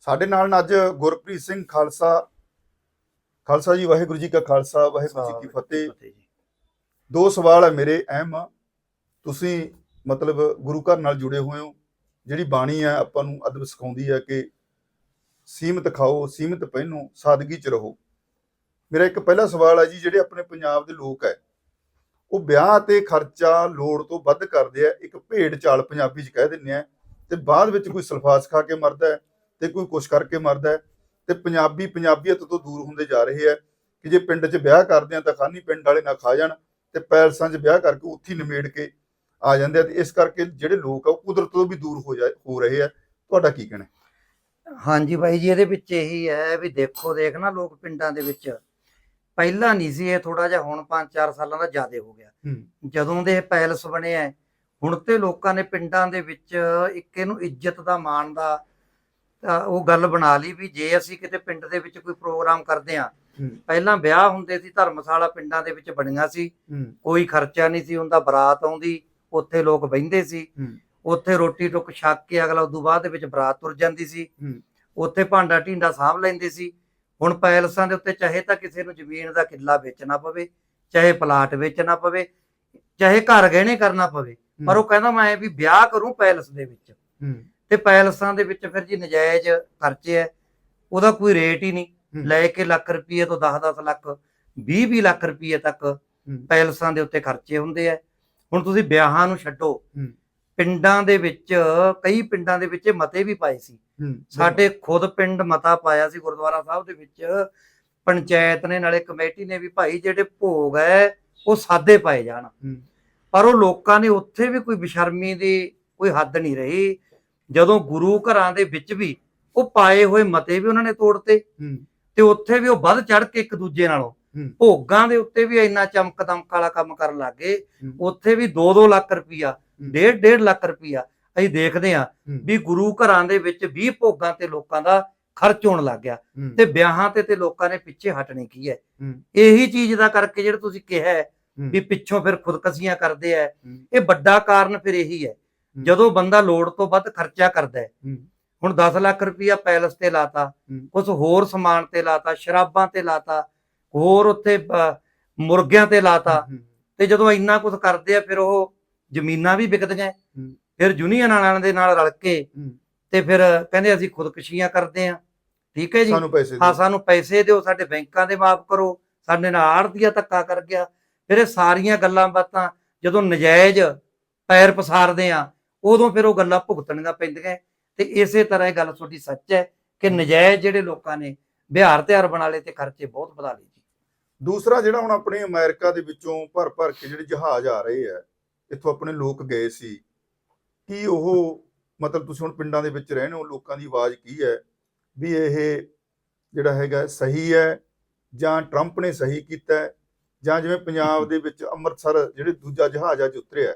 ਸਾਡੇ ਨਾਲ ਅੱਜ ਗੁਰਪ੍ਰੀਤ ਸਿੰਘ ਖਾਲਸਾ ਖਾਲਸਾ ਜੀ ਵਾਹਿਗੁਰੂ ਜੀ ਕਾ ਖਾਲਸਾ ਵਾਹਿਗੁਰੂ ਜੀ ਕੀ ਫਤਿਹ। ਦੋ ਸਵਾਲ ਹੈ ਮੇਰੇ ਅਹਿਮ ਤੁਸੀਂ ਮਤਲਬ ਗੁਰੂ ਘਰ ਨਾਲ ਜੁੜੇ ਹੋਏ ਹੋ। ਜਿਹੜੀ ਬਾਣੀ ਹੈ ਆਪਾਂ ਨੂੰ ਅਦਬ ਸਿਖਾਉਂਦੀ ਹੈ ਕਿ ਸੀਮਤ ਖਾਓ ਸੀਮਤ ਪਹਿਨੋ ਸਾਦਗੀ ਚ ਰਹੋ। ਮੇਰਾ ਇੱਕ ਪਹਿਲਾ ਸਵਾਲ ਹੈ ਜੀ ਜਿਹੜੇ ਆਪਣੇ ਪੰਜਾਬ ਦੇ ਲੋਕ ਹੈ ਉਹ ਵਿਆਹ ਤੇ ਖਰਚਾ ਲੋੜ ਤੋਂ ਵੱਧ ਕਰਦੇ ਆ ਇੱਕ ਭੇਡ ਚਾਲ ਪੰਜਾਬੀ ਚ ਕਹਿ ਦਿੰਦੇ ਆ ਤੇ ਬਾਅਦ ਵਿੱਚ ਕੋਈ ਸਲਫਾਸ ਖਾ ਕੇ ਮਰਦਾ ਹੈ। ਤੇ ਕੋਈ ਕੁਛ ਕਰਕੇ ਮਰਦਾ ਹੈ ਤੇ ਪੰਜਾਬੀ ਪੰਜਾਬੀਅਤ ਤੋਂ ਦੂਰ ਹੁੰਦੇ ਜਾ ਰਹੇ ਆ ਕਿ ਜੇ ਪਿੰਡ 'ਚ ਵਿਆਹ ਕਰਦੇ ਆ ਤਾਂ ਖਾਨੀ ਪਿੰਡ ਵਾਲੇ ਨਾ ਖਾ ਜਾਣ ਤੇ ਪੈਲਸਾਂ 'ਚ ਵਿਆਹ ਕਰਕੇ ਉੱਥੇ ਹੀ ਨਿਮੇੜ ਕੇ ਆ ਜਾਂਦੇ ਆ ਤੇ ਇਸ ਕਰਕੇ ਜਿਹੜੇ ਲੋਕ ਆ ਉਹ ਕੁਦਰਤ ਤੋਂ ਵੀ ਦੂਰ ਹੋ ਜਾ ਹੋ ਰਹੇ ਆ। ਤੁਹਾਡਾ ਕੀ ਕਹਿਣਾ ਹਾਂਜੀ ਬਾਈ ਜੀ ਇਹਦੇ ਵਿੱਚ ਇਹੀ ਹੈ ਵੀ ਦੇਖੋ ਦੇਖ ਨਾ ਲੋਕ ਪਿੰਡਾਂ ਦੇ ਵਿੱਚ ਪਹਿਲਾਂ ਨਹੀਂ ਸੀ ਇਹ ਥੋੜਾ ਜਿਹਾ ਹੁਣ 5-4 ਸਾਲਾਂ ਦਾ ਜ਼ਿਆਦਾ ਹੋ ਗਿਆ। ਹੂੰ। ਜਦੋਂ ਦੇ ਪੈਲਸ ਬਣੇ ਆ ਹੁਣ ਤੇ ਲੋਕਾਂ ਨੇ ਪਿੰਡਾਂ ਦੇ ਵਿੱਚ ਇੱਕ ਇਹਨੂੰ ਇੱਜ਼ਤ ਦਾ ਮਾਣ ਦਾ ਤਾਂ ਉਹ ਗੱਲ ਬਣਾ ਲਈ ਵੀ ਜੇ ਅਸੀਂ ਕਿਤੇ ਪਿੰਡ ਦੇ ਵਿੱਚ ਕੋਈ ਪ੍ਰੋਗਰਾਮ ਕਰਦੇ ਆ ਪਹਿਲਾਂ ਵਿਆਹ ਹੁੰਦੇ ਸੀ ਧਰਮਸ਼ਾਲਾ ਪਿੰਡਾਂ ਦੇ ਵਿੱਚ ਬਣੀਆਂ ਸੀ। ਕੋਈ ਖਰਚਾ ਨਹੀਂ ਸੀ ਹੁੰਦਾ ਬਰਾਤ ਆਉਂਦੀ ਉੱਥੇ ਲੋਕ ਬਹਿੰਦੇ ਸੀ। ਉੱਥੇ ਰੋਟੀ ਟੁੱਕ ਛੱਕ ਕੇ ਅਗਲਾ ਉਦੋਂ ਬਾਅਦ ਦੇ ਵਿੱਚ ਬਰਾਤ ਤੁਰ ਜਾਂਦੀ ਸੀ। ਉੱਥੇ ਭਾਂਡਾ ਢੀਂਡਾ ਸਾਂਭ ਲੈਂਦੇ ਸੀ। ਹੁਣ ਪੈਲਸਾਂ ਦੇ ਉੱਤੇ ਚਾਹੇ ਤਾਂ ਕਿਸੇ ਨੂੰ ਜ਼ਮੀਨ ਦਾ ਕਿੱਲਾ ਵੇਚਣਾ ਪਵੇ ਚਾਹੇ ਪਲਾਟ ਵੇਚਣਾ ਪਵੇ ਚਾਹੇ ਘਰ ਗਹਿਣੇ ਕਰਨਾ ਪਵੇ। ਪਰ ਉਹ ਕਹਿੰਦਾ ਮੈਂ ਵੀ ਵਿਆਹ ਕਰੂੰ ਪੈਲਸ ਦੇ ਵਿੱਚ। ਤੇ ਪੈਲਸਾਂ ਦੇ ਵਿੱਚ ਫਿਰ ਜੀ ਨਜਾਇਜ਼ ਖਰਚੇ ਹੈ ਉਹਦਾ ਕੋਈ ਰੇਟ ਹੀ ਨਹੀਂ। ਲੈ ਕੇ ਲੱਖ ਰੁਪਏ ਤੋਂ 10-10 ਲੱਖ 20-20 ਲੱਖ ਰੁਪਏ ਤੱਕ ਪੈਲਸਾਂ ਦੇ ਉੱਤੇ ਖਰਚੇ ਹੁੰਦੇ ਆ। ਹੁਣ ਤੁਸੀਂ ਵਿਆਹਾਂ ਨੂੰ ਛੱਡੋ। ਪਿੰਡਾਂ ਦੇ ਵਿੱਚ ਕਈ ਪਿੰਡਾਂ ਦੇ ਵਿੱਚ ਮਤੇ ਵੀ ਪਾਏ ਸੀ। ਸਾਡੇ ਖੁਦ ਪਿੰਡ ਮਤਾ ਪਾਇਆ ਸੀ ਗੁਰਦੁਆਰਾ ਸਾਹਿਬ ਦੇ ਵਿੱਚ ਪੰਚਾਇਤ ਨੇ ਨਾਲੇ ਕਮੇਟੀ ਨੇ ਵੀ ਭਾਈ ਜਿਹੜੇ ਭੋਗ ਹੈ ਉਹ ਸਾਦੇ ਪਾਏ ਜਾਣ। ਪਰ ਉਹ ਲੋਕਾਂ ਨੇ ਉੱਥੇ ਵੀ ਕੋਈ ਬੇਸ਼ਰਮੀ ਦੀ ਕੋਈ ਹੱਦ ਨਹੀਂ ਰਹੀ। ਜਦੋਂ ਗੁਰੂ ਘਰਾਂ ਦੇ ਵਿੱਚ ਵੀ ਉਹ ਪਾਏ ਹੋਏ ਮਤੇ ਵੀ ਉਹਨਾਂ ਨੇ ਤੋੜਤੇ ਤੇ ਉੱਥੇ ਵੀ ਉਹ ਵੱਧ ਚੜ ਕੇ ਇੱਕ ਦੂਜੇ ਨਾਲੋਂ। ਭੋਗਾਂ ਦੇ ਉੱਤੇ ਵੀ ਇੰਨਾ ਚਮਕ ਦਮਕ ਵਾਲਾ ਕੰਮ ਕਰਨ ਲੱਗੇ। ਉੱਥੇ ਵੀ 2-2 ਲੱਖ ਰੁਪਈਆ ਹੂੰ। 1.5 ਲੱਖ ਰੁਪਈਆ ਅਸੀਂ ਦੇਖਦੇ ਹਾਂ ਹੂੰ। ਵੀ ਗੁਰੂ ਘਰਾਂ ਦੇ ਵਿੱਚ 20 ਭੋਗਾਂ ਤੇ ਲੋਕਾਂ ਦਾ ਖਰਚ ਹੋਣ ਲੱਗ ਗਿਆ ਤੇ ਵਿਆਹਾਂ ਤੇ ਤੇ ਲੋਕਾਂ ਨੇ ਪਿੱਛੇ ਹਟਣੇ ਕੀ ਹੈ ਇਹੀ ਚੀਜ਼ ਦਾ ਕਰਕੇ ਜਿਹੜਾ ਤੁਸੀਂ ਕਿਹਾ। ਵੀ ਪਿੱਛੋਂ ਫਿਰ ਖੁਦਕਸ਼ੀਆਂ ਕਰਦੇ ਆ। ਇਹ ਵੱਡਾ ਕਾਰਨ ਫਿਰ ਇਹੀ ਹੂੰ। ਜਦੋਂ ਬੰਦਾ ਲੋੜ ਤੋਂ ਵੱਧ ਖਰਚਾ ਕਰਦਾ ਹੈ। ਹੁਣ 10 ਲੱਖ ਰੁਪਇਆ ਪੈਲਸ ਤੇ ਲਾਤਾ। ਕੁਝ ਹੋਰ ਸਮਾਨ ਤੇ ਲਾਤਾ ਸ਼ਰਾਬਾਂ ਤੇ ਲਾਤਾ ਹੋਰ ਉੱਥੇ ਮੁਰਗਿਆਂ ਤੇ ਲਾਤਾ। ਤੇ ਜਦੋਂ ਇੰਨਾ ਕੁਝ ਕਰਦੇ ਆ ਫਿਰ ਉਹ ਜ਼ਮੀਨਾਂ ਵੀ ਵਿਕਦੀਆਂ। ਫਿਰ ਯੂਨੀਅਨ ਵਾਲਿਆਂ ਦੇ ਨਾਲ ਰਲ ਕੇ। ਤੇ ਫਿਰ ਕਹਿੰਦੇ ਅਸੀਂ ਖੁਦਕੁਸ਼ੀਆਂ ਕਰਦੇ ਆ ਠੀਕ ਹੈ ਜੀ? ਸਾਨੂੰ ਪੈਸੇ ਹਾਂ। ਸਾਨੂੰ ਪੈਸੇ ਦਿਓ ਸਾਡੇ ਬੈਂਕਾਂ ਦੇ ਮਾਫ ਕਰੋ ਸਾਡੇ ਨਾਲ ਆੜਤੀਆ ਧੱਕਾ ਕਰ ਗਿਆ। ਫਿਰ ਇਹ ਸਾਰੀਆਂ ਗੱਲਾਂ ਬਾਤਾਂ ਜਦੋਂ ਨਜਾਇਜ਼ ਪੈਰ ਪਸਾਰਦੇ ਆ ਉਦੋਂ ਫਿਰ ਉਹ ਗੱਲਾਂ ਭੁਗਤਣੀਆਂ ਪੈਂਦੀਆਂ ਤੇ ਇਸੇ ਤਰ੍ਹਾਂ ਇਹ ਗੱਲ ਤੁਹਾਡੀ ਸੱਚ ਹੈ ਕਿ ਨਜਾਇਜ਼ ਜਿਹੜੇ ਲੋਕਾਂ ਨੇ ਬਿਹਾਰ ਤਿਆਰ ਬਣਾ ਲਏ ਤੇ ਖਰਚੇ ਬਹੁਤ ਵਧਾ ਲਏ ਜੀ। ਦੂਸਰਾ ਜਿਹੜਾ ਹੁਣ ਆਪਣੇ ਅਮਰੀਕਾ ਦੇ ਵਿੱਚੋਂ ਭਰ ਭਰ ਕੇ ਜਿਹੜੇ ਜਹਾਜ਼ ਆ ਰਹੇ ਆ ਇੱਥੋਂ ਆਪਣੇ ਲੋਕ ਗਏ ਸੀ। ਕੀ ਉਹ ਮਤਲਬ ਤੁਸੀਂ ਹੁਣ ਪਿੰਡਾਂ ਦੇ ਵਿੱਚ ਰਹਿੰਦੇ ਹੋ ਲੋਕਾਂ ਦੀ ਆਵਾਜ਼ ਕੀ ਹੈ? ਵੀ ਇਹ ਜਿਹੜਾ ਹੈਗਾ ਸਹੀ ਹੈ ਜਾਂ ਟਰੰਪ ਨੇ ਸਹੀ ਕੀਤਾ ਹੈ? ਜਾਂ ਜਿਵੇਂ ਪੰਜਾਬ ਦੇ ਵਿੱਚ ਅੰਮ੍ਰਿਤਸਰ ਜਿਹੜੇ ਦੂਜਾ ਜਹਾਜ਼ ਅੱਜ ਉਤਰਿਆ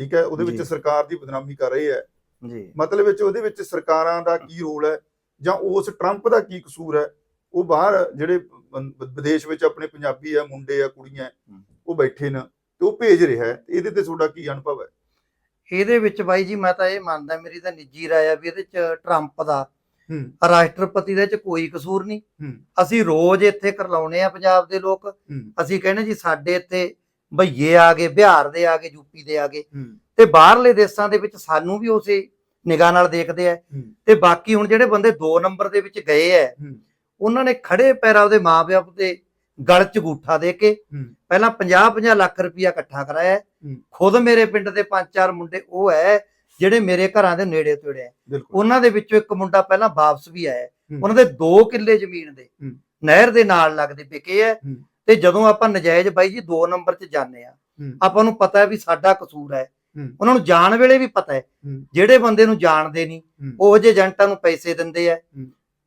ਠੀਕ ਹੈ? ਉਹਦੇ ਵਿੱਚ। ਸਰਕਾਰ ਦੀ ਬਦਨਾਮੀ ਕਰ ਰਹੇ ਹੈ। ਜੀ। ਮਤਲਬ ਵਿੱਚ ਉਹਦੇ ਵਿੱਚ ਸਰਕਾਰਾਂ ਦਾ ਕੀ ਰੋਲ ਹੈ? ਜਾਂ ਉਸ ਟਰੰਪ ਦਾ ਕੀ ਕਸੂਰ ਹੈ? ਉਹ ਬਾਹਰ ਜਿਹੜੇ ਵਿਦੇਸ਼ ਵਿੱਚ ਆਪਣੇ ਪੰਜਾਬੀ ਆ ਮੁੰਡੇ ਆ ਕੁੜੀਆਂ ਉਹ ਬੈਠੇ ਨੇ ਤੇ ਉਹ ਭੇਜ ਰਿਹਾ ਹੈ। ਇਹਦੇ ਤੇ ਤੁਹਾਡਾ ਕੀ ਅਨੁਭਵ ਹੈ? ਇਹਦੇ ਵਿੱਚ ਬਾਈ ਜੀ ਮੈਂ ਤਾਂ ਇਹ ਮੰਨਦਾ ਮੇਰੀ ਤਾਂ ਨਿੱਜੀ ਰਾਏ ਆ ਵੀ ਇਹਦੇ ਚ ਟਰੰਪ ਦਾ ਰਾਸ਼ਟਰਪਤੀ ਦੇ ਚ ਕੋਈ ਕਸੂਰ ਨਹੀਂ। ਅਸੀਂ ਰੋਜ਼ ਇੱਥੇ ਕਰਲਾਉਣੇ ਆ ਪੰਜਾਬ ਦੇ ਲੋਕ। ਅਸੀਂ ਕਹਿੰਦੇ ਜੀ ਸਾਡੇ ਇੱਥੇ ਭਈਏ ਆ ਗਏ ਬਿਹਾਰ ਦੇ ਆ ਗਏ ਯੂਪੀ ਦੇ ਆ ਗਏ ਹੂੰ ਤੇ ਬਾਹਰਲੇ ਦੇਸ਼ਾਂ ਦੇ ਵਿੱਚ ਸਾਨੂੰ ਵੀ ਉਸੇ ਨਿਗਾਹ ਨਾਲ ਦੇਖਦੇ ਆ ਹੂੰ ਤੇ ਬਾਕੀ ਹੁਣ ਜਿਹੜੇ ਬੰਦੇ 2 ਨੰਬਰ ਦੇ ਵਿੱਚ ਗਏ ਆ ਹੂੰ ਉਹਨਾਂ ਨੇ ਖੜੇ ਪੈਰਾਂ ਉਹਦੇ ਮਾਪਿਆਂ ਦੇ ਗਲ 'ਚ ਗੂਠਾ ਦੇ ਕੇ ਹੂੰ ਪਹਿਲਾਂ 50-50 ਲੱਖ ਰੁਪਇਆ ਇਕੱਠਾ ਕਰਾਇਆ ਹੈ। ਹੂੰ। ਖੁਦ ਮੇਰੇ ਪਿੰਡ ਦੇ ਪੰਜ ਚਾਰ ਮੁੰਡੇ ਉਹ ਹੈ ਜਿਹੜੇ ਮੇਰੇ ਘਰਾਂ ਦੇ ਨੇੜੇ ਤੇੜੇ ਬਿਲਕੁਲ ਉਹਨਾਂ ਦੇ ਵਿੱਚੋਂ ਇੱਕ ਮੁੰਡਾ ਪਹਿਲਾਂ ਵਾਪਸ ਵੀ ਆਇਆ ਹੈ। ਹੂੰ। ਉਹਨਾਂ ਦੇ 2 ਕਿੱਲੇ ਜ਼ਮੀਨ ਦੇ ਹੂੰ। ਨਹਿਰ ਦੇ ਨਾਲ ਲੱਗਦੇ ਵਿਕੇ ਹੈ ਹੂੰ। ਤੇ ਜਦੋਂ ਆਪਾਂ ਨਜਾਇਜ਼ ਬਾਈ ਜੀ 2 ਨੰਬਰ 'ਚ ਜਾਂਦੇ ਆ। ਆਪਾਂ ਨੂੰ ਪਤਾ ਹੈ ਵੀ ਸਾਡਾ ਕਸੂਰ ਹੈ। ਉਹਨਾਂ ਨੂੰ ਜਾਣ ਵੇਲੇ ਵੀ ਪਤਾ ਹੈ। ਜਿਹੜੇ ਬੰਦੇ ਨੂੰ ਜਾਣਦੇ ਨਹੀਂ। ਉਹ ਜਿਹੇ ਏਜੰਟਾਂ ਨੂੰ ਪੈਸੇ ਦਿੰਦੇ ਆ।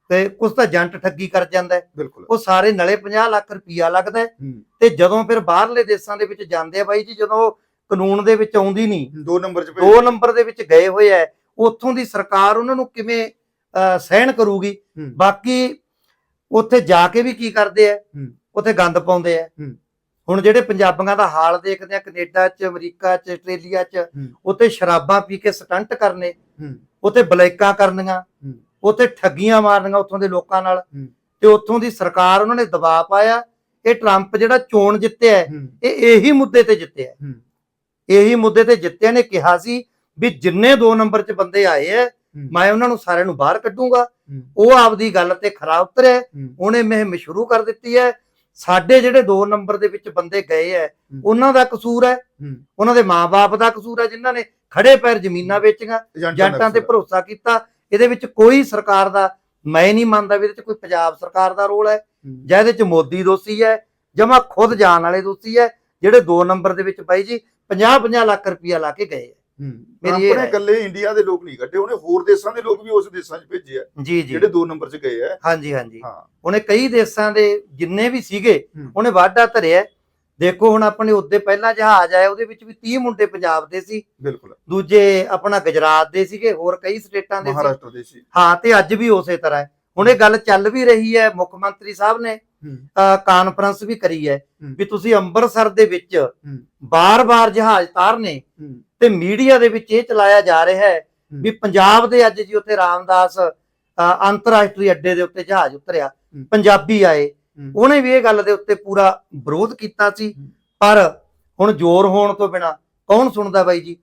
ਤੇ ਕੁਝ ਤਾਂ ਏਜੰਟ ਠੱਗੀ ਕਰ ਜਾਂਦਾ ਉਹ ਸਾਰੇ ਨਲੇ 50 ਲੱਖ ਰੁਪਈਆ ਲੱਗਦਾ ਤੇ ਜਦੋਂ ਫਿਰ ਬਾਹਰਲੇ ਦੇਸ਼ਾਂ ਦੇ ਵਿੱਚ ਜਾਂਦੇ ਆ ਬਾਈ ਜੀ ਜਦੋਂ ਕਾਨੂੰਨ ਦੇ ਵਿੱਚ ਆਉਂਦੀ ਨਹੀਂ ਦੋ ਨੰਬਰ 'ਚ ਭੇਜ ਦੋ ਨੰਬਰ ਦੇ ਵਿੱਚ ਗਏ ਹੋਏ ਐ ਉੱਥੋਂ ਦੀ ਸਰਕਾਰ ਉਹਨਾਂ ਨੂੰ ਕਿਵੇਂ ਸਹਿਣ ਕਰੂਗੀ। ਬਾਕੀ ਉੱਥੇ ਜਾ ਕੇ ਵੀ ਕੀ ਕਰਦੇ ਹੂੰ। ਉੱਥੇ ਗੰਦ ਪਾਉਂਦੇ ਐ ਹੂੰ। ਹੁਣ ਜਿਹੜੇ ਪੰਜਾਬੀਆਂ ਦਾ ਹਾਲ ਦੇਖਦੇ ਆ ਕੈਨੇਡਾ 'ਚ ਅਮਰੀਕਾ 'ਚ ਆਸਟ੍ਰੇਲੀਆ 'ਚ। ਉੱਥੇ ਸ਼ਰਾਬਾਂ ਪੀ ਕੇ ਸਟੰਟ ਕਰਨੇ ਉੱਥੇ ਬਲੈਕਾਂ ਕਰਨੀਆਂ। ਉੱਥੇ ਠੱਗੀਆਂ ਮਾਰਨੀਆਂ ਉੱਥੋਂ ਦੇ ਲੋਕਾਂ ਨਾਲ। ਤੇ ਉੱਥੋਂ ਦੀ ਸਰਕਾਰ ਉਹਨਾਂ ਨੇ ਦਬਾਅ ਪਾਇਆ। ਇਹ ਟਰੰਪ ਜਿਹੜਾ ਚੋਣ ਜਿੱਤਿਆ ਇਹ ਇਹੀ ਮੁੱਦੇ ਤੇ ਜਿੱਤਿਆ। ਇਹੀ ਮੁੱਦੇ ਤੇ ਜਿੱਤਿਆ ਨੇ ਕਿਹਾ ਸੀ ਵੀ ਜਿੰਨੇ ਦੋ ਨੰਬਰ 'ਚ ਬੰਦੇ ਆਏ ਐ ਮੈਂ ਉਹਨਾਂ ਨੂੰ ਸਾਰਿਆਂ ਨੂੰ ਬਾਹਰ ਕੱਢੂੰਗਾ। ਉਹ ਆਪਦੀ ਗੱਲ ਤੇ ਖਰਾ ਉਤਰਿਆ। ਉਹਨੇ ਮੁਹਿੰਮ ਸ਼ੁਰੂ ਕਰ ਦਿੱਤੀ ਹੈ। ਸਾਡੇ ਜਿਹੜੇ ਦੋ ਨੰਬਰ ਦੇ ਵਿੱਚ ਬੰਦੇ ਗਏ ਐ ਉਹਨਾਂ ਦਾ ਕਸੂਰ ਹੈ। ਉਹਨਾਂ ਦੇ ਮਾਪੇ ਦਾ ਕਸੂਰ ਹੈ ਜਿਨ੍ਹਾਂ ਨੇ ਖੜੇ ਪੈਰ ਜ਼ਮੀਨਾਂ ਵੇਚੀਆਂ ਏਜੰਟਾਂ ਤੇ। ਭਰੋਸਾ ਕੀਤਾ। ਇਹਦੇ ਵਿੱਚ ਕੋਈ ਸਰਕਾਰ ਦਾ ਮੈਂ ਨਹੀਂ ਮੰਨਦਾ ਵੀ ਇਹਦੇ ਵਿੱਚ ਕੋਈ ਪੰਜਾਬ ਸਰਕਾਰ ਦਾ ਰੋਲ ਹੈ। ਜਾਂ ਇਹਦੇ ਵਿੱਚ ਮੋਦੀ ਦੋਸ਼ੀ ਹੈ ਜਮਾ ਖੁਦ ਜਾਣ ਵਾਲੇ ਦੋਸ਼ੀ ਹੈ ਜਿਹੜੇ ਦੋ ਨੰਬਰ ਦੇ ਵਿੱਚ ਬਾਈ ਜੀ 50 50 ਲੱਖ ਰੁਪਇਆ ਲਾ ਕੇ ਗਏ ਮੇਰੀ ਇਹ ਆਪਣੇ ਰਾਏ। ਇਕੱਲੇ ਇੰਡੀਆ ਦੇ ਲੋਕ ਨਹੀਂ ਕੱਢੇ ਉਹਨੇ ਹੋਰ ਦੇਸ਼ਾਂ ਦੇ ਲੋਕ ਵੀ ਉਸ ਦੇਸ਼ਾਂ 'ਚ ਭੇਜੇ ਆ ਜੀ ਜੀ। ਜਿਹੜੇ ਦੋ ਨੰਬਰ 'ਚ ਗਏ ਆ। ਹਾਂਜੀ ਹਾਂਜੀ। ਹਾਂ। ਉਹਨੇ ਕਈ ਦੇਸ਼ਾਂ ਦੇ ਜਿੰਨੇ ਵੀ ਸੀਗੇ ਹੂੰ। ਉਹਨੇ ਵਾਢਾ ਧਰਿਆ। ਦੇਖੋ ਹੁਣ ਆਪਣੇ ਉੱਤੇ ਪਹਿਲਾਂ ਜਹਾਜ਼ ਆਇਆ ਉਹਦੇ ਵਿੱਚ ਵੀ 30 ਮੁੰਡੇ ਪੰਜਾਬ ਦੇ ਸੀ। ਬਿਲਕੁਲ। ਦੂਜੇ ਆਪਣਾ ਗੁਜਰਾਤ ਦੇ ਸੀਗੇ ਹੋਰ ਕਈ ਸਟੇਟਾਂ ਦੇ ਸੀ। ਮਹਾਰਾਸ਼ਟਰ ਦੇ ਸੀ। ਹਾਂ ਤੇ ਅੱਜ ਵੀ ਉਸੇ ਤਰ੍ਹਾਂ ਹੈ। ਹੁਣ ਇਹ ਗੱਲ ਚੱਲ ਵੀ ਰਹੀ ਹੈ ਮੁੱਖ ਮੰਤਰੀ ਸਾਹਿਬ ਨੇ ਹੂੰ। ਕਾਨਫਰੰਸ ਵੀ ਕਰੀ ਹੈ ਹੂੰ। ਵੀ ਤੁਸੀਂ ਅੰਮ੍ਰਿਤਸਰ ਦੇ ਵਿੱਚ ਬਾਰ-ਬਾਰ ਜਹਾਜ਼ ਤਾਰਨੇ ਹੂੰ। ਤੇ ਮੀਡੀਆ ਦੇ ਵਿੱਚ ਇਹ ਚਲਾਇਆ ਜਾ ਰਿਹਾ ਹੈ ਵੀ ਪੰਜਾਬ ਦੇ ਅੱਜ ਜੀ ਉੱਥੇ ਰਾਮਦਾਸ ਅੰਤਰਰਾਸ਼ਟਰੀ ਅੱਡੇ ਦੇ ਉੱਤੇ ਜਹਾਜ਼ ਉਤਰਿਆ। ਪੰਜਾਬੀ ਆਏ। ਉਹਨੇ ਵੀ ਇਹ ਗੱਲ ਦੇ ਉੱਤੇ ਪੂਰਾ ਵਿਰੋਧ ਕੀਤਾ ਸੀ। ਪਰ ਹੁਣ ਜ਼ੋਰ ਹੋਣ ਤੋਂ ਬਿਨਾ ਕੌਣ ਸੁਣਦਾ ਬਾਈ ਜੀ?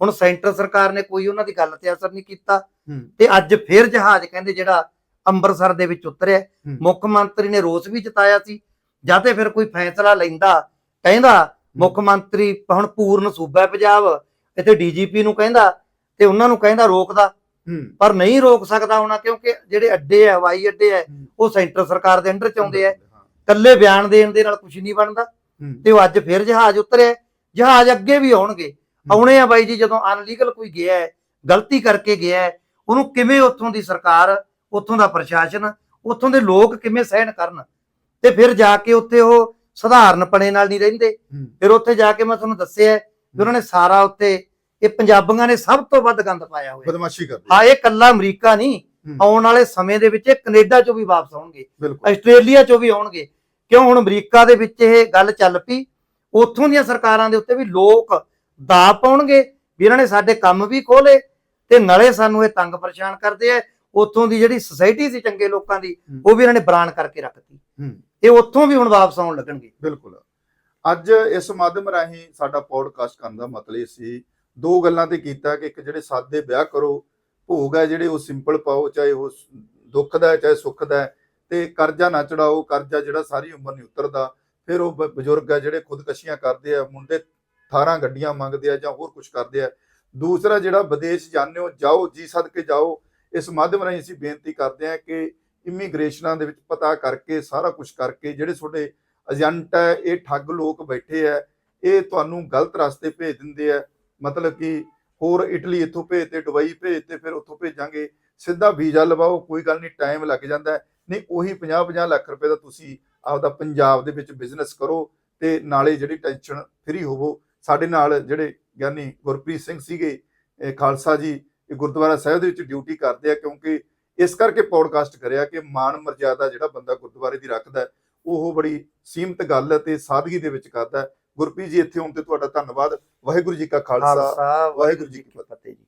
ਹੁਣ ਸੈਂਟਰ ਸਰਕਾਰ ਨੇ ਕੋਈ ਉਹਨਾਂ ਦੀ ਗੱਲ ਤੇ ਅਸਰ ਨਹੀਂ ਕੀਤਾ। ਤੇ ਅੱਜ ਫਿਰ ਜਹਾਜ਼ ਕਹਿੰਦੇ ਜਿਹੜਾ ਅੰਮ੍ਰਿਤਸਰ ਦੇ ਵਿੱਚ ਉਤਰਿਆ। ਮੁੱਖ ਮੰਤਰੀ ਨੇ ਰੋਸ ਵੀ ਜਤਾਇਆ ਸੀ। ਜਾਂ ਤੇ ਫਿਰ ਕੋਈ ਫੈਸਲਾ ਲੈਂਦਾ ਕਹਿੰਦਾ ਮੁੱਖ ਮੰਤਰੀ ਹੁਣ ਪੂਰਨ ਸੂਬਾ ਪੰਜਾਬ। ਇੱਥੇ ਡੀਜੀਪੀ ਨੂੰ ਕਹਿੰਦਾ ਤੇ ਉਹਨਾਂ ਨੂੰ ਕਹਿੰਦਾ ਰੋਕਦਾ। ਪਰ ਨਹੀਂ ਰੋਕ ਸਕਦਾ ਹੋਣਾ ਕਿਉਂਕਿ ਜਿਹੜੇ ਅੱਡੇ ਆ ਹਵਾਈ ਅੱਡੇ ਆ। ਉਹ ਸੈਂਟਰ ਸਰਕਾਰ ਦੇ ਅੰਡਰ ਚ ਆਉਂਦੇ ਆ। ਹਾਂ। ਕੱਲੇ ਬਿਆਨ ਦੇਣ ਦੇ ਨਾਲ ਕੁਝ ਨਹੀਂ ਬਣਦਾ। ਤੇ ਉਹ ਅੱਜ ਫਿਰ ਜਹਾਜ਼ ਉਤਰਿਆ। ਜਹਾਜ਼ ਅੱਗੇ ਵੀ ਆਉਣਗੇ। ਆਉਣੇ ਆ ਬਾਈ ਜੀ ਜਦੋਂ ਅਨਲੀਗਲ ਕੋਈ ਗਿਆ ਹੈ ਗਲਤੀ ਕਰਕੇ ਗਿਆ ਹੈ ਉਹਨੂੰ ਕਿਵੇਂ ਉੱਥੋਂ ਦੀ ਸਰਕਾਰ ਉੱਥੋਂ ਦਾ ਪ੍ਰਸ਼ਾਸਨ ਉੱਥੋਂ ਦੇ ਲੋਕ ਕਿਵੇਂ ਸਹਿਣ ਕਰਨ? ਤੇ ਫਿਰ ਜਾ ਕੇ ਉੱਥੇ ਉਹ ਸਧਾਰਨਪਣੇ ਨਾਲ ਨਹੀਂ ਰਹਿੰਦੇ। ਫਿਰ ਉੱਥੇ ਜਾ ਕੇ ਮੈਂ ਤੁਹਾਨੂੰ ਦੱਸਿਆ ਵੀ ਉਹਨਾਂ ਨੇ ਸਾਰਾ ਉੱਥੇ ਇਹ ਪੰਜਾਬੀਆਂ ਨੇ ਸਭ ਤੋਂ ਵੱਧ ਗੰਦ ਪਾਇਆ ਹੋਇਆ। ਬਦਮਾਸ਼ੀ ਕਰਦੇ ਹਾਂ ਇਹ ਕੱਲਾ ਅਮਰੀਕਾ ਨਹੀਂ। ਆਉਣ ਵਾਲੇ ਸਮੇਂ ਦੇ ਵਿੱਚ ਇਹ ਕੈਨੇਡਾ ਚੋਂ ਵੀ ਵਾਪਸ ਆਉਣਗੇ ਆਸਟ੍ਰੇਲੀਆ ਚੋਂ ਵੀ ਆਉਣਗੇ। ਕਿਉਂ ਹੁਣ ਅਮਰੀਕਾ ਦੇ ਵਿੱਚ ਇਹ ਗੱਲ ਚੱਲ ਪਈ? ਉੱਥੋਂ ਦੀਆਂ ਸਰਕਾਰਾਂ ਦੇ ਉੱਤੇ ਵੀ ਲੋਕ ਦਾ ਪਾਉਣਗੇ ਵੀ ਇਹਨਾਂ ਨੇ ਸਾਡੇ ਕੰਮ ਵੀ ਖੋਲੇ ਤੇ ਨਾਲੇ ਸਾਨੂੰ ਇਹ ਤੰਗ ਪਰੇਸ਼ਾਨ ਕਰਦੇ ਆ। ਉੱਥੋਂ ਦੀ ਜਿਹੜੀ ਸੁਸਾਇਟੀ ਸੀ ਚੰਗੇ ਲੋਕਾਂ ਦੀ। ਉਹ ਵੀ ਇਹਨਾਂ ਨੇ ਬਰਾਨ ਕਰਕੇ ਰੱਖਤੀ ਇਹ ਉੱਥੋਂ ਵੀ ਹੁਣ ਵਾਪਸ ਆਉਣ ਲੱਗਣਗੇ। ਬਿਲਕੁਲ। ਅੱਜ ਇਸ ਮਾਧਿਅਮ ਰਾਹੀਂ ਸਾਡਾ ਪੋਡਕਾਸਟ ਕਰਨ ਦਾ ਮਤਲਬ ਇਹ ਸੀ, ਦੋ ਗੱਲਾਂ ਤੇ ਕੀਤਾ ਕਿ ਇੱਕ ਜਿਹੜੇ ਸਾਦੇ ਵਿਆਹ ਕਰੋ, ਭੋਗ ਹੈ ਜਿਹੜੇ ਉਹ ਸਿੰਪਲ ਪਾਓ, ਚਾਹੇ ਉਹ ਦੁੱਖ ਦਾ ਚਾਹੇ ਸੁੱਖ ਦਾ ਹੈ, ਤੇ ਕਰਜ਼ਾ ਨਾ ਚੜਾਓ, ਕਰਜ਼ਾ ਜਿਹੜਾ ਸਾਰੀ ਉਮਰ ਨਹੀਂ ਉਤਰਦਾ, ਫਿਰ ਉਹ ਬ- ਬਜ਼ੁਰਗ ਆ ਜਿਹੜੇ ਖੁਦਕਸ਼ੀਆਂ ਕਰਦੇ ਆ, ਮੁੰਡੇ 18 ਗੱਡੀਆਂ ਮੰਗਦੇ ਆ ਜਾਂ ਹੋਰ ਕੁਝ ਕਰਦੇ ਆ, ਦੂਸਰਾ ਜਿਹੜਾ ਵਿਦੇਸ਼ ਜਾਂਦੇ ਹੋ, ਜਾਓ, ਜੀ ਸਦਕੇ ਜਾਓ, ਇਸ ਮਾਧਿਅਮ ਰਾਹੀਂ ਅਸੀਂ ਬੇਨਤੀ ਕਰਦੇ ਆ ਕਿ ਇਮੀਗ੍ਰੇਸ਼ਨਾਂ ਦੇ ਵਿੱਚ ਪਤਾ ਕਰਕੇ, ਸਾਰਾ ਕੁਝ ਕਰਕੇ, ਜਿਹੜੇ ਤੁਹਾਡੇ ਏਜੰਟ ਹੈ, ਇਹ ਠੱਗ ਲੋਕ ਬੈਠੇ ਹੈ, ਇਹ ਤੁਹਾਨੂੰ ਗਲਤ ਰਸਤੇ ਭੇਜ ਦਿੰਦੇ ਆ ਮਤਲਬ ਕਿ ਹੋਰ ਇਟਲੀ ਇੱਥੋਂ ਭੇਜ ਤੇ ਦੁਬਈ ਭੇਜ ਤੇ ਫਿਰ ਉੱਥੋਂ ਭੇਜਾਂਗੇ। ਸਿੱਧਾ ਵੀਜ਼ਾ ਲਵਾਓ, ਕੋਈ ਗੱਲ ਨਹੀਂ, ਟਾਈਮ ਲੱਗ ਜਾਂਦਾ ਨਹੀਂ, ਉਹੀ 50 50 ਲੱਖ ਰੁਪਏ ਦਾ ਤੁਸੀਂ ਆਪਦਾ ਪੰਜਾਬ ਦੇ ਵਿੱਚ ਬਿਜ਼ਨਸ ਕਰੋ ਤੇ ਨਾਲੇ ਜਿਹੜੀ ਟੈਨਸ਼ਨ ਫਰੀ ਹੋਵੋ। ਸਾਡੇ ਨਾਲ ਜਿਹੜੇ ਗਿਆਨੀ ਗੁਰਪ੍ਰੀਤ ਸਿੰਘ ਸੀਗੇ ਖਾਲਸਾ ਜੀ, ਇਹ ਗੁਰਦੁਆਰਾ ਸਾਹਿਬ ਦੇ ਵਿੱਚ ਡਿਊਟੀ ਕਰਦੇ ਆ, ਕਿਉਂਕਿ ਇਸ ਕਰਕੇ ਪੌਡਕਾਸਟ ਕਰਿਆ ਕਿ ਮਾਣ ਮਰਜ਼ਾਦਾ ਜਿਹੜਾ ਬੰਦਾ ਗੁਰਦੁਆਰੇ ਦੀ ਰੱਖਦਾ ਉਹ ਬੜੀ ਸੀਮਤ ਗੱਲ ਤੇ ਸਾਦਗੀ ਦੇ ਵਿੱਚ ਕਰਦਾ। ਗੁਰਪ੍ਰੀਤ ਜੀ ਇੱਥੇ ਆਉਣ ਤੇ ਤੁਹਾਡਾ ਧੰਨਵਾਦ। ਵਾਹਿਗੁਰੂ ਜੀ ਕਾ ਖਾਲਸਾ। ਖਾਲਸਾ ਵਾਹਿਗੁਰੂ ਜੀ ਕੀ ਫਤਿਹ ਜੀ।